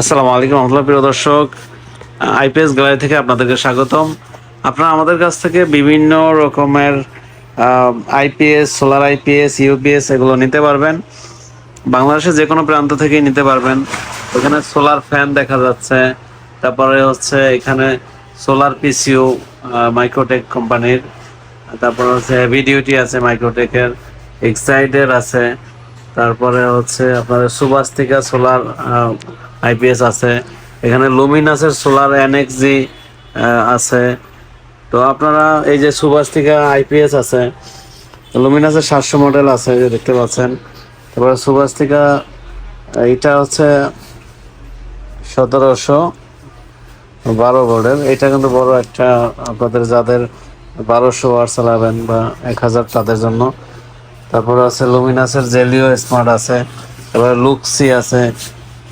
আসসালামু আলাইকুম রহমতুল্লাহ, প্রিয় দর্শক। আইপিএস গ্যালারি থেকে আপনাদেরকে স্বাগতম। আপনারা আমাদের কাছ থেকে বিভিন্ন রকমের আইপিএস, সোলার আইপিএস, ইউপিএস এগুলো নিতে পারবেন। বাংলাদেশের যে কোনো প্রান্ত থেকেই নিতে পারবেন। এখানে সোলার ফ্যান দেখা যাচ্ছে। তারপরে হচ্ছে এখানে সোলার পিসিউ মাইক্রোটেক কোম্পানির। তারপরে হচ্ছে হেভি ডিউটি আছে মাইক্রোটেকের। এক্সাইডের আছে। তারপরে হচ্ছে আপনাদের সুবাস্তিকা সোলার আইপিএস আছে, এখানে লুমিনাসের সোলার এনএক্সজি আছে। তো আপনারা এই যে সুবাস্তিকা আইপিএস আছে, লুমিনাসের সাতশো মডেল আছে যে দেখতে পাচ্ছেন। তারপরে সুবাস্তিকা এইটা হচ্ছে সতেরোশো বারো বোর্ডের এটা কিন্তু বড় একটা, আপনাদের যাদের বারোশো ওয়ার চালাবেন বা এক হাজার তাদের জন্য। তারপরে আছে লুমিনাসের জেলিও স্মার্ট আছে, তারপরে লুক্সি আছে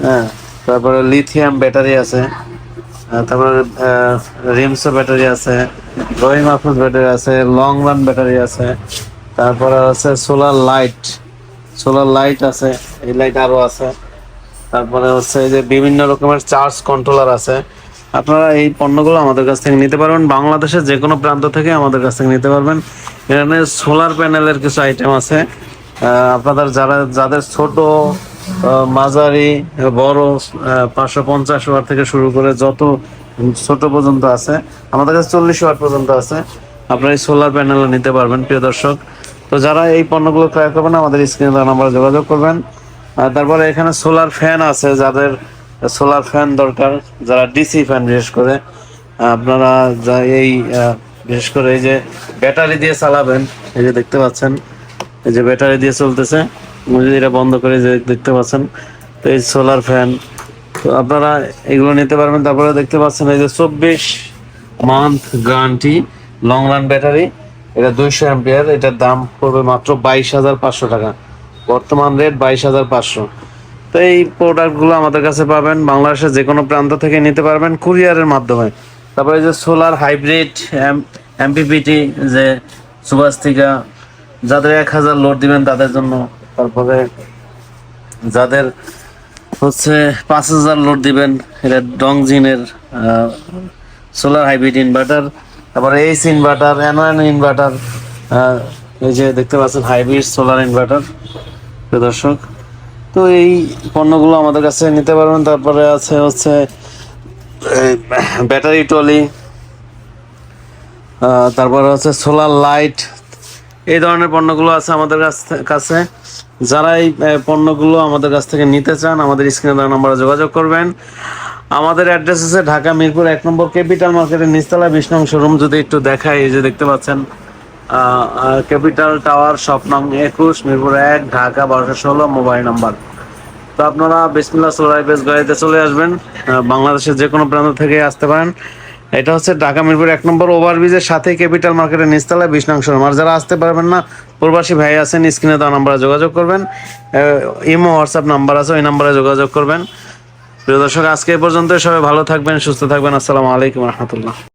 হ্যাঁ। তারপরে লিথিয়াম ব্যাটারি আছে তারপরে রিমসো ব্যাটারি আছে, রহিম আফরোজ ব্যাটারি আছে লং রান ব্যাটারি আছে, তারপরে আছে সোলার লাইট সোলার লাইট আছে, এই লাইট আরও আছে, তারপরে হচ্ছে যে বিভিন্ন রকমের চার্জ কন্ট্রোলার আছে, আপনারা এই পণ্যগুলো আমাদের কাছ থেকে নিতে পারবেন, বাংলাদেশের যে কোনো প্রান্ত থেকে আমাদের কাছ থেকে নিতে পারবেন, এখানে সোলার প্যানেলের কিছু আইটেম আছে আপনাদের যারা, যাদের ছোট মাঝারি, বড় পাঁচশো পঞ্চাশ ওয়াট থেকে শুরু করে যত ছোট পর্যন্ত আছে, আমাদের কাছে চল্লিশ ওয়াট পর্যন্ত আছে, আপনারা এই সোলার প্যানেলও নিতে পারবেন, প্রিয় দর্শক। তো যারা এই পণ্যগুলো ক্রয় করবেন, আমাদের স্ক্রিনে দেওয়া নাম্বারে যোগাযোগ করবেন। তারপরে এখানে সোলার ফ্যান আছে, যাদের সোলার ফ্যান দরকার, যারা ডিসি ফ্যান বিশেষ করে, আপনারা যা এই বিশেষ করে এই যে ব্যাটারি দিয়ে চালাবেন, এই যে দেখতে পাচ্ছেন, এই যে ব্যাটারি দিয়ে চলতেছে। এটা বন্ধ করে যে দেখতে পাচ্ছেন তো এই সোলার ফ্যান তো আপনারা এগুলো নিতে পারবেন, তারপরে দেখতে পাচ্ছেন এই যে চব্বিশ month guarantee long run battery এটা দুইশো অ্যাম্পিয়ার এটার দাম পড়বে মাত্র বাইশ হাজার পাঁচশো টাকা। বর্তমান রেট বাইশ হাজার পাঁচশো। তো এই প্রোডাক্টগুলো আমাদের কাছে পাবেন, বাংলাদেশের যে কোনো প্রান্ত থেকে নিতে পারবেন কুরিয়ারের মাধ্যমে। তারপরে যে সোলার হাইব্রিড এমপিপিটি যে সুভাস্তিকা যাদের এক হাজার লোড দিবেন তাদের জন্য তারপরে যাদের হচ্ছে পাঁচ হাজার লোড দিবেন, এটা ডংজিনের সোলার হাইব্রিড ইনভার্টার তারপরে এইচ ইনভার্টার অ্যানোয়ান ইনভার্টার এই যে দেখতে পাচ্ছেন হাইব্রিড সোলার ইনভার্টার দর্শক। তো এই পণ্যগুলো আমাদের কাছে নিতে পারবেন, তারপরে আছে হচ্ছে ব্যাটারি টলি তারপরে হচ্ছে সোলার লাইট এই ধরনের পণ্যগুলো আছে আমাদের কাছ যারা এই পণ্যগুলো আমাদের কাছ থেকে নিতে চান, আমাদের স্ক্রিনে দেওয়া নম্বরে যোগাযোগ করবেন। আমাদের অ্যাড্রেস আছে ঢাকা মিরপুর এক নম্বর ক্যাপিটাল মার্কেটের নিচতলা বিশ নং শোরুম। যদি একটু দেখাই, এই যে দেখতে পাচ্ছেন ক্যাপিটাল টাওয়ার, শপ নং একুশ, মিরপুর এক, ঢাকা বারোশো ষোলো, মোবাইল নাম্বার। তো আপনারা বিসমিল্লা সোলার বেস গাড়িতে চলে আসবেন। বাংলাদেশের যে কোনো প্রান্ত থেকে আসতে পারেন। এটা হচ্ছে ঢাকা মিরপুর এক নম্বর ওভারব্রিজের সাথে ক্যাপিটাল মার্কেটের নিস্তলায় বিশ নং আর যারা আসতে পারবেন না, প্রবাসী ভাই আছেন, স্ক্রিনে দেওয়া নাম্বারে যোগাযোগ করবেন। ইমো, হোয়াটসঅ্যাপ নাম্বার আছে, ওই নাম্বারে যোগাযোগ করবেন। প্রিয় দর্শক, আজকে পর্যন্ত সবাই ভালো থাকবেন, সুস্থ থাকবেন। আসসালামু আলাইকুম রহমতুল্লাহ।